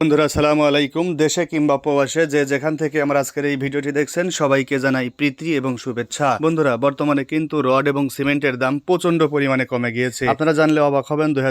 বন্ধুরা সালামু আলাইকুম। দেশে কিংবা প্রবাসে যে যেখান থেকে আমরা আজকের এই ভিডিওটি দেখছেন, সবাইকে জানাই প্রীতি এবং শুভেচ্ছা। বন্ধুরা, বর্তমানে কিন্তু রড এবং সিমেন্টের দাম প্রচণ্ড পরিমাণে কমে গিয়েছে। আপনারা জানলে অবাক হবেন, দুই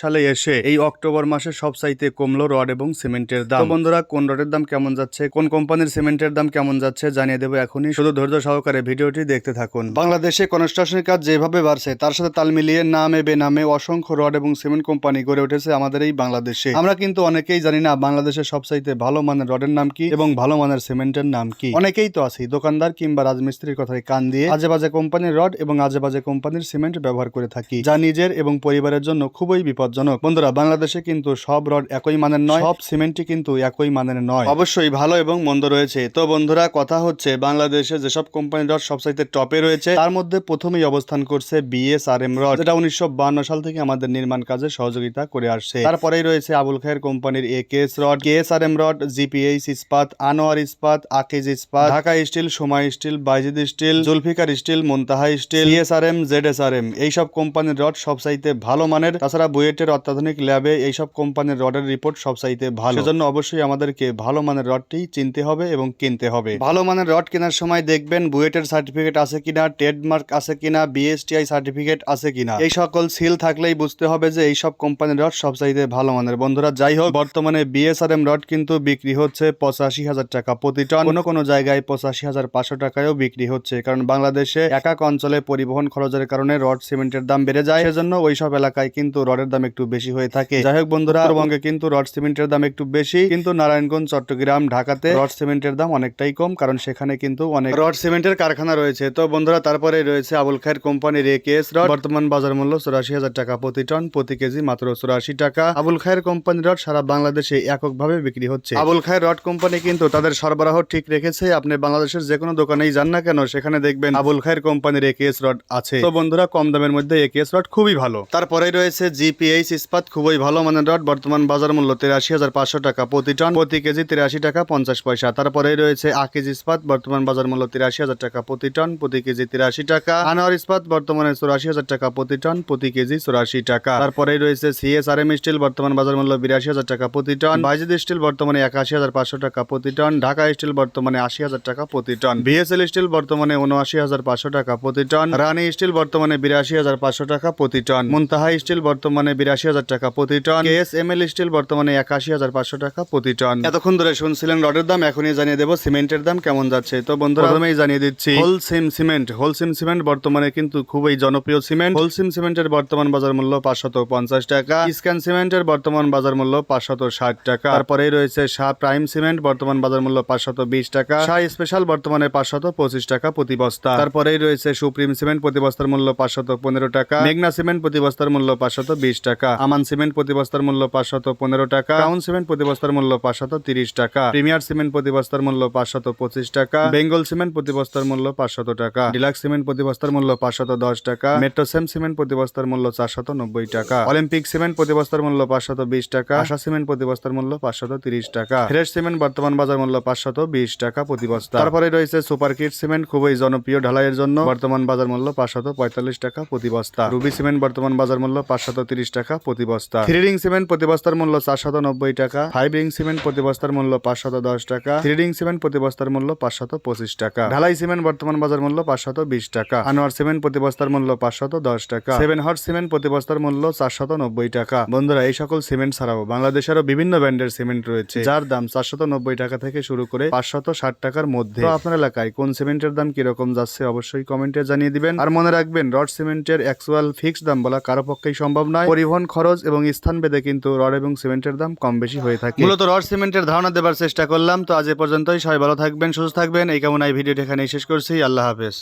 সালে এসে এই অক্টোবর মাসে সবসাইতে কমলো রড এবং সিমেন্টের দাম। বন্ধুরা, কোন রডের দাম কেমন যাচ্ছে, কোন কোম্পানির সিমেন্টের দাম কেমন যাচ্ছে জানিয়ে দেবো এখনই। শুধু ধৈর্য সহকারে ভিডিওটি দেখতে থাকুন। বাংলাদেশে কনস্ট্রাকশনের কাজ যেভাবে বাড়ছে, তার সাথে তাল মিলিয়ে নামে বেনামে অসংখ্য রড এবং সিমেন্ট কোম্পানি গড়ে উঠেছে আমাদের এই বাংলাদেশে। আমরা কিন্তু অনেকেই জানি না বাংলাদেশের সবচাইতে ভালো মানের রডের নাম কি এবং ভালো মানের সিমেন্টের নাম কি। অনেকেই তো আছি, দোকানদার কিংবা রাজমিস্ত্রির কথায় কান দিয়ে আজে বাজে কোম্পানির রড এবং আজে বাজে কোম্পানির সিমেন্ট ব্যবহার করে থাকি, যা নিজের এবং পরিবারের জন্য খুবই বিপজ্জনক। বন্ধুরা, বাংলাদেশে কিন্তু সব রড একই মানের নয়, সব সিমেন্টই কিন্তু একই মানের নয়। অবশ্যই ভালো এবং মন্দ রয়েছে। তো বন্ধুরা, কথা হচ্ছে বাংলাদেশে যেসব কোম্পানির রড সবচাইতে টপে রয়েছে, তার মধ্যে প্রথমেই অবস্থান করছে বিএসআরএম রড, যেটা উনিশশো সাল থেকে আমাদের নির্মাণ কাজে সহযোগিতা করে আসছে। তারপরেই রয়েছে আবুল খায়ের কোম্পানির AKS rod, KSRM rod GPH Ispat, Anwar Ispat, Akij Ispat, Dhaka steel, Soma steel, Baizid steel, Zulfiqar steel, Muntaha steel, CSRM, ZSRM, এইসব কোম্পানির রড সবসাইতে ভালো মানের। তাছাড়া বুয়েটের অত্যাধুনিক ল্যাবে এইসব কোম্পানির রডের রিপোর্ট সবসাইতে ভালো। সেজন্য অবশ্যই আমাদেরকে ভালো মানের রডটি চিনতে হবে এবং কিনতে হবে। ভালো মানের রড কেনার সময় দেখবেন বুয়েটের সার্টিফিকেট আছে কিনা, ট্রেডমার্ক আছে কিনা, বিএসটিআই সার্টিফিকেট আছে কিনা। এই সকল সিল থাকলেই বুঝতে হবে যে এইসব কোম্পানির রড সবসাইতে ভালো মানের। বন্ধুরা, যাই হোক, বর্তমানে বিএসআরএম রড কিন্তু বিক্রি হচ্ছে পঁচাশি হাজার টাকা প্রতি টন। কোনো কোনো জায়গায় পঁচাশি হাজার পাঁচশো টাকায়ও বিক্রি হচ্ছে, কারণ বাংলাদেশে একাক অঞ্চলে পরিবহন খরচের কারণে রড সিমেন্টের দাম বেড়ে যায়। সেজন্য ওইসব এলাকায় কিন্তু রডের দাম একটু বেশি হয়ে থাকে। যাই হোক বন্ধুরা উত্তরবঙ্গে কিন্তু রড সিমেন্টের দাম একটু বেশি, কিন্তু নারায়ণগঞ্জ, চট্টগ্রাম, ঢাকাতে রড সিমেন্টের দাম অনেকটাই কম, কারণ সেখানে কিন্তু অনেক রড সিমেন্টের কারখানা রয়েছে। তো বন্ধুরা, তারপরে রয়েছে আবুল খায়ের কোম্পানির এ কেস রড। বর্তমান বাজার মূল্য চুরাশি হাজার টাকা প্রতি টন, প্রতি কেজি মাত্র চুরাশি টাকা। আবুল খায়ের কোম্পানির রড সারা বাংলাদেশে এককভাবে বিক্রি হচ্ছে। আবুল খায়ের রড কোম্পানি কিন্তু তাদের সরবরাহ ঠিক রেখেছে। আপনি বাংলাদেশের যে কোনো দোকানেই যান না কেন, সেখানে দেখবেন আবুল খায়ের কোম্পানির একেএস রড আছে। তো বন্ধুরা, কম দামের মধ্যে একেএস রড খুবই ভালো। তারপরে রয়েছে জিপিএইচ ইস্পাত, খুবই ভালো মানের রড, বর্তমান বাজার মূল্য তিরাশি হাজার পাঁচশো টাকা। প্রতি টন প্রতি কেজি তিরাশি টাকা, পঞ্চাশ পয়সা। তারপরে রয়েছে আকিজ ইস্পাত, বর্তমান বাজার মূল্য তিরাশি হাজার টাকা প্রতি টন প্রতি কেজি তিরাশি টাকা। আনোয়ার ইস্পাত, বর্তমানে চুরাশি হাজার টাকা প্রতি টন প্রতি কেজি চুরাশি টাকা। তারপরে রয়েছে সিএসআরএম স্টিল বর্তমান বাজার মূল্য বিরাশি হাজার টাকা প্রতি টন বাইজিদ স্টিল বর্তমানে একাশি হাজার পাঁচশো টাকা প্রতি টন ঢাকা স্টিল বর্তমানে আশি হাজার টাকা প্রতি টন বিএসএল স্টিল বর্তমানে উনআশি হাজার পাঁচশো টাকা প্রতি টন রানী স্টিল বর্তমানে বিরাশি হাজার পাঁচশো টাকা প্রতি টন মুনতাহা স্টিল বর্তমানে বিরাশি হাজার টাকা প্রতি ton KS M L steel বর্তমানে একাশি হাজার পাঁচশো টাকা প্রতি টন এতক্ষণ ধরে শুনছিলেন রডের দাম এখনই জানিয়ে দেবো সিমেন্টের দাম কেমন যাচ্ছে। তো বন্ধুরা প্রথমেই জানিয়ে দিচ্ছি হোলসিম সিমেন্ট। হোলসিম সিমেন্ট বর্তমানে কিন্তু খুবই জনপ্রিয় সিমেন্ট। হোলসিম সিমেন্টের বর্তমান বাজার মূল্য পাঁচশত পঞ্চাশ টাকা। স্ক্যান সিমেন্টের বর্তমান বাজার মূল্য পাঁচশত ষাট টাকা তারপরেই রয়েছে শাহ প্রাইম সিমেন্ট বর্তমান বাজার মূল্য পাঁচশত বিশ টাকা শাহ স্পেশাল বর্তমানে পাঁচশত পঁচিশ টাকা প্রতি বস্তা তারপরেই রয়েছে সুপ্রিম সিমেন্ট প্রতি বস্তার মূল্য পাঁচশত পনেরো টাকা মেঘনা সিমেন্ট প্রতি বস্তার মূল্য পাঁচশত বিশ টাকা আমান সিমেন্ট প্রতি বস্তার মূল্য পাঁচশত পনেরো টাকা টাউন সিমেন্ট প্রতি বস্তার মূল্য পাঁচশত তিরিশ টাকা প্রিমিয়ার সিমেন্ট প্রতি বস্তার মূল্য পাঁচশত পঁচিশ টাকা বেঙ্গল সিমেন্ট প্রতি বস্তার মূল্য পাঁচশত টাকা ডিলাক্স সিমেন্ট প্রতি বস্তার মূল্য পাঁচশত দশ টাকা মেট্রোসেম সিমেন্ট প্রতি বস্তার মূল্য চারশত নব্বই টাকা অলিম্পিক সিমেন্ট প্রতি বস্তার মূল্য পাঁচশত বিশ টাকা আশা সিমেন্ট প্রতি বস্তার মূল্য পাঁচশত তিরিশ টাকা। ফ্রেশ সিমেন্ট বর্তমান বাজার মূল্য পাঁচশত বিশ টাকা প্রতি বস্তা। তারপরে রয়েছে সুপার কিট সিমেন্ট, খুবই জনপ্রিয় ঢালাইয়ের জন্য বর্তমান বাজার মূল্য পাঁচশত পঁয়তাল্লিশ টাকা প্রতি বস্তা। রুবি সিমেন্ট বর্তমান বাজার মূল্য পাঁচশত তিরিশ টাকা প্রতি বস্তা। থ্রি রিং সিমেন্ট প্রতি বস্তার মূল্য চারশত নব্বই টাকা। ফাইভ রিং সিমেন্ট প্রতি বস্তার মূল্য পাঁচশত দশ টাকা। থ্রি রিং সিমেন্ট প্রতি বস্তার মূল্য পাঁচশত পঁচিশ টাকা। ঢালাই সিমেন্ট বর্তমান বাজার মূল্য পাঁচশত বিশ টাকা। আনোয়ার সিমেন্ট প্রতি বস্তার মূল্য পাঁচশত দশ টাকা। সেভেন হট সিমেন্ট প্রতি বস্তার মূল্য চারশত নব্বই টাকা। বন্ধুরা, এই সকল সিমেন্ট ছাড়াও বাংলাদেশেরও বিভিন্ন ব্র্যান্ডের সিমেন্ট রয়েছে। যার দাম চারশত নব্বই টাকা থেকে শুরু করে পাঁচশত ষাট টাকার মধ্যে। আপনার এলাকায় কোন সিমেন্টের দাম কীরকম যাচ্ছে অবশ্যই কমেন্টে জানিয়ে দিবেন। আর মনে রাখবেন রড সিমেন্টের অ্যাকচুয়াল ফিক্সড দাম বলা কারও পক্ষেই সম্ভব নয়। পরিবহন খরচ এবং স্থান ভেদে কিন্তু রড এবং সিমেন্টের দাম কম বেশি হয়ে থাকে। মূলত রড সিমেন্টের ধারণা দেবার চেষ্টা করলাম। তো আজ এ পর্যন্তই। সবাই ভালো থাকবেন সুস্থ থাকবেন। এই কেমন এই ভিডিওটি এখানে শেষ করছি। আল্লাহ হাফেজ।